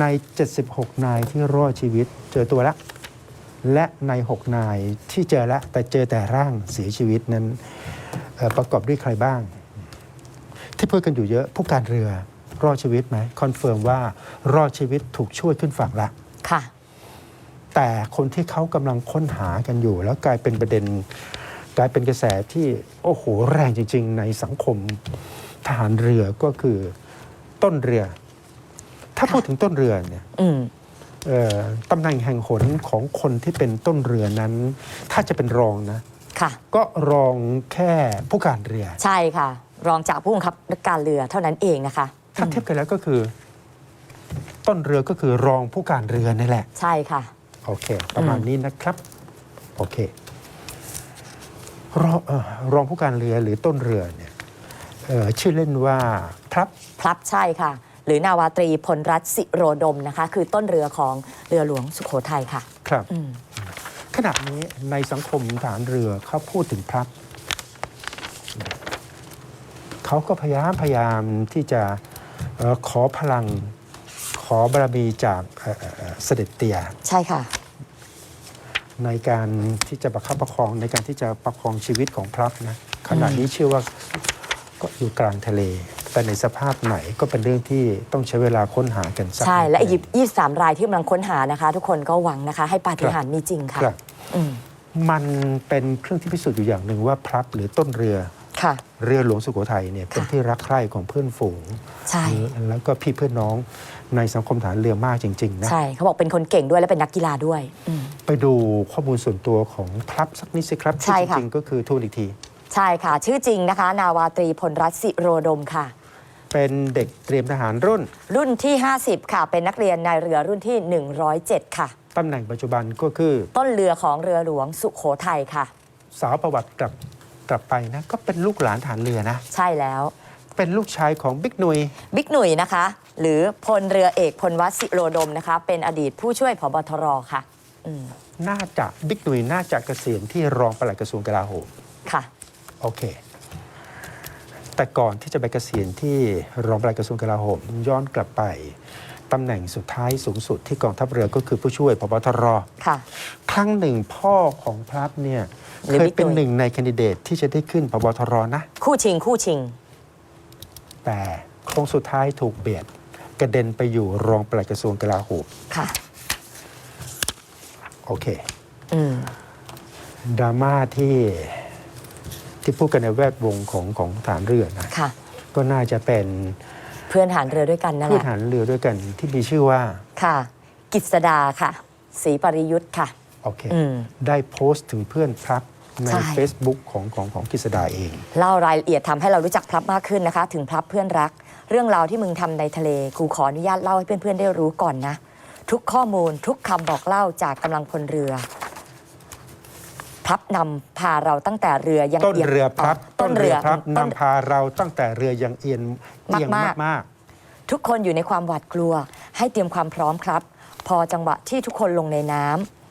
ใน 76 นายที่รอดชีวิตเจอตัวแล้ว และใน 6 นายที่เจอแล้วแต่เจอแต่ร่างเสียชีวิตนั้นเอ่อประกอบด้วยใครบ้าง ที่พูดกันอยู่เยอะผู้การเรือรอดชีวิตไหมคอนเฟิร์มว่ารอดชีวิตถูกช่วยขึ้นฝั่งละค่ะ แต่คนที่เขากำลังค้นหากันอยู่ แล้วกลายเป็นประเด็น กลายเป็นกระแสที่โอ้โหแรงจริง ๆ ในสังคมทหารเรือก็คือต้นเรือ ถ้าพูดถึงต้นเรือเนี่ยอืมเอ่อตำแหน่งแห่งหนของคนที่เป็นต้นเรือนั้น ถ้าจะเป็นรองนะ ค่ะ ก็รองแค่ผู้การเรือ ใช่ค่ะ รองจากผู้บังคับการเรือเท่านั้นเองนะคะถ้าเทียบกันแล้วก็คือ ต้นเรือก็คือรองผู้การเรือนี่แหละ ใช่ค่ะ โอเค ประมาณอืมนี้นะครับ โอเครองเอ่อรองผู้การเรือหรือต้นเรือเนี่ยเอ่อชื่อเล่นว่าพรับ พลับใช่ค่ะ หรือนาวาตรีพลรัตน์สิโรดมนะคะ คือต้นเรือของเรือหลวงสุโขทัยค่ะ ครับอืม ขณะนี้ในสังคมฐานเรือเขาพูดถึงพรับเขาก็พยายามพยายามที่จะเอ่อขอพลังขอบารมีจากเอ่อเอ่อเอ่อเสด็จเตี่ยใช่ค่ะ ในการที่จะประคับประคองในการที่จะประคองชีวิตของพรับนะขณะนี้เชื่อว่าก็อยู่กลางทะเล แต่ในสภาพไหนก็เป็นเรื่องที่ต้องใช้เวลาค้นหากันสักใช่และนิดอีกยี่สามรายที่กำลังค้นหานะคะ ทุกคนก็หวังนะคะ ให้ปาฏิหาริย์มีจริงค่ะครับอืมมันเป็นเครื่องที่พิสูจน์อยู่อย่างหนึ่งว่าพรับหรือต้นเรือค่ะเรือหลวงสุโขทัยเนี่ยเป็นค่ะที่รักใคร่ของเพื่อนฝูงใช่แล้วก็พี่เพื่อนน้องในสังคมฐานเรือมากจริงๆนะใช่เขาบอกเป็นคนเก่งด้วยและเป็นนักกีฬาด้วยอืมไปดูข้อมูลส่วนตัวของพรับสักนิดสิครับใช่ที่จค่ะริงๆก็คือทูนอีกที ใช่ค่ะ ชื่อจริงนะคะ นาวาตรีพลรัตน์สิโรดมค่ะ เป็นเด็กเตรียมทหารรุ่น รุ่นที่ 50 ค่ะ เป็นนักเรียนนายเรือรุ่นที่ 107 ค่ะ ตำแหน่งปัจจุบันก็คือ ต้นเรือของเรือหลวงสุโขทัยค่ะ สาวประวัติกลับกลับไปนะ ก็เป็นลูกหลานฐานเรือนะ ใช่แล้ว เป็นลูกชายของบิ๊กหนุย บิ๊กหนุ่ยนะคะ หรือพลเรือเอกพลวัตสิโรดมนะคะ เป็นอดีตผู้ช่วยผบทรค่ะอืมน่าจะบิ๊กหนุยน่าจะเกษียณที่รองปลัดกระทรวงกลาโหมค่ะ โอเค แต่ก่อนที่จะไปเกษียณที่รองปลัดกระทรวงกลาโหมย้อนกลับไปตำแหน่งสุดท้ายสูงสุดที่กองทัพเรือก็คือผู้ช่วยพบทรค่ะ ครั้งหนึ่งพ่อของพลับเนี่ยหรือเคยบิ๊กเป็นหนุ่ยหนึ่งในแคนดิเดตที่จะได้ขึ้นพบทรนะ คู่ชิงคู่ชิง แต่โครงสุดท้ายถูกเบียดกระเด็นไปอยู่รองปลัดกระทรวงกลาโหมค่ะ โอเคอืมดราม่าที่ ที่พูดกันในแวดวงของของฐานเรือนะค่ะ ก็น่าจะเป็นเพื่อนหารเรือด้วยกันนั่นผู้แหละ ฐานเรือด้วยกันที่มีชื่อว่าค่ะ กิษดาค่ะศรีปริยุทธ์ค่ะ โอเคอืม ได้โพสต์ถึงเพื่อนพลับใน ใช่ Facebook ของของของกฤษดาเอง เล่ารายละเอียดทำให้เรารู้จักพลับมากขึ้นนะคะ ถึงพลับเพื่อนรัก เรื่องราวที่มึงทำในทะเลกูขออนุญาตเล่าให้เพื่อนๆได้รู้ก่อนนะ ทุกข้อมูลทุกคำบอกเล่าจากกำลังพลเรือ พลับนำพาเราตั้งแต่เรือยังต้นอียงเรือพลับต้นเรือพลับต้น นำพาเราตั้งแต่เรือยังเอียนเอียงมากๆมากทุกคนอยู่ในความหวาดกลัว ให้เตรียมความพร้อมครับ พอจังหวะที่ทุกคนลงในน้ำ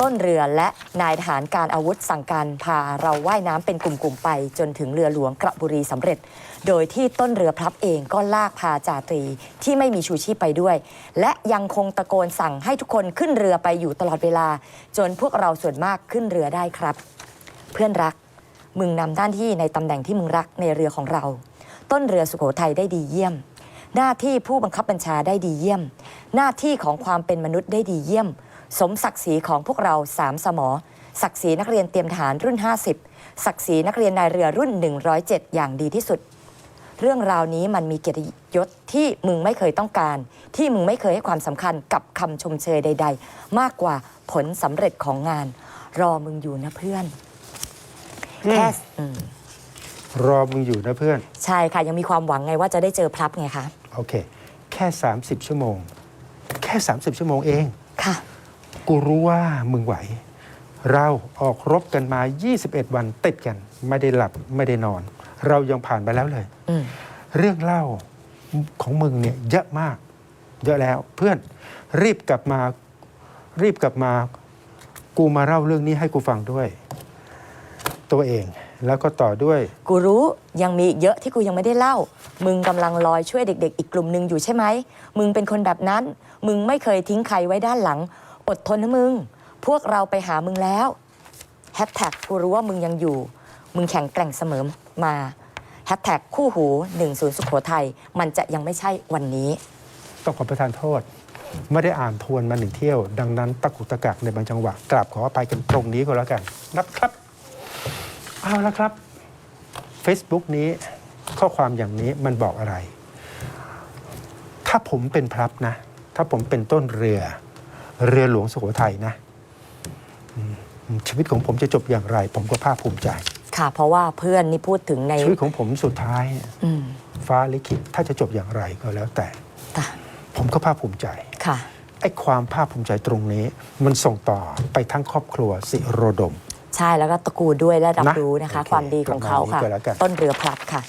ต้นเรือและนายทหารการอาวุธสั่งการพาเราว่ายน้ำเป็นกลุ่มๆไป จนถึงเรือหลวงกระบุรีสำเร็จ โดยที่ต้นเรือพลับเองก็ลากพาจ่าตรีที่ไม่มีชูชีพไปด้วย และยังคงตะโกนสั่งให้ทุกคนขึ้นเรือไปอยู่ตลอดเวลา จนพวกเราส่วนมากขึ้นเรือได้ครับ เพื่อนรัก มึงนำหน้าที่ในตำแหน่งที่มึงรักในเรือของเรา ต้นเรือสุโขทัยได้ดีเยี่ยมหน้าที่ผู้บังคับบัญชาได้ดีเยี่ยม หน้าที่ของความเป็นมนุษย์ได้ดีเยี่ยม สมศักดิ์ศรีของพวกเราสามสมอ ศักดิ์ศรีนักเรียนเตรียมทหารรุ่น 50 ศักดิ์ศรีนักเรียนนายเรือรุ่น 107 อย่างดีที่สุด เรื่องราวนี้มันมีเกียรติยศที่มึงไม่เคยต้องการ ที่มึงไม่เคยให้ความสำคัญกับคำชมเชยใด ๆ มากกว่าผลสำเร็จของงาน รอมึงอยู่นะเพื่อนอืมแค่อืมๆรอมึงอยู่นะเพื่อน ใช่ค่ะยังมีความหวังไงว่าจะได้เจอพลับไงคะ โอเค แค่ 30 ชั่วโมง แค่ 30 ชั่วโมงเองค่ะ กูรู้ว่ามึงไหว เราออกรบกันมา 21 วันติดกัน ไม่ได้หลับไม่ได้นอน เรายังผ่านไปแล้วเลย อืมเรื่องเล่าของมึงเนี่ยเยอะมาก เยอะแล้วเพื่อนรีบกลับมา รีบกลับมา กูมาเล่าเรื่องนี้ให้กูฟังด้วย ตัวเองแล้วก็ต่อด้วย กูรู้ยังมีอีกเยอะที่กูยังไม่ได้เล่า มึงกำลังลอยช่วยเด็ก ๆ อีกกลุ่มหนึ่งอยู่ใช่ไหม มึงเป็นคนแบบนั้น มึงไม่เคยทิ้งใครไว้ด้านหลัง อดทนนะมึง พวกเราไปหามึงแล้วแฮชแท็กกูรู้ว่ามึงยังอยู่ มึงแข็งแกร่งเสมอมาแฮชแท็กคู่หู 10 สุโขทัยมันจะยังไม่ใช่วันนี้ ต้องขอประทานโทษ ไม่ได้อ่านทวนมาหนึ่งเที่ยว ดังนั้นตะกุกตะกักในบางจังหวะกราบขออภัยกันตรงนี้ก็แล้วกันนะครับเอาละครับ Facebook นี้ข้อความอย่างนี้มันบอกอะไร ถ้าผมเป็นพลับนะ ถ้าผมเป็นต้นเรือ เรือหลวงสุโขทัยนะอืมชีวิตของผมจะจบอย่างไร ผมก็ภาคภูมิใจ ค่ะ เพราะว่าเพื่อนนี่พูดถึงในชีวิตของผมสุดท้ายอืมฟ้าลิขิตถ้าจะจบอย่างไรก็แล้วแต่ค่ะผมก็ภาคภูมิใจค่ะไอ้ความภาคภูมิใจตรงนี้ มันส่งต่อไปทั้งครอบครัวสิโรดม ใช่แล้วก็ตระกูลด้วยและรับนะรู้นะคะโอเคความดีของเขาประมาณนี้ค่ะก็แล้วกันต้นเรือพลับค่ะ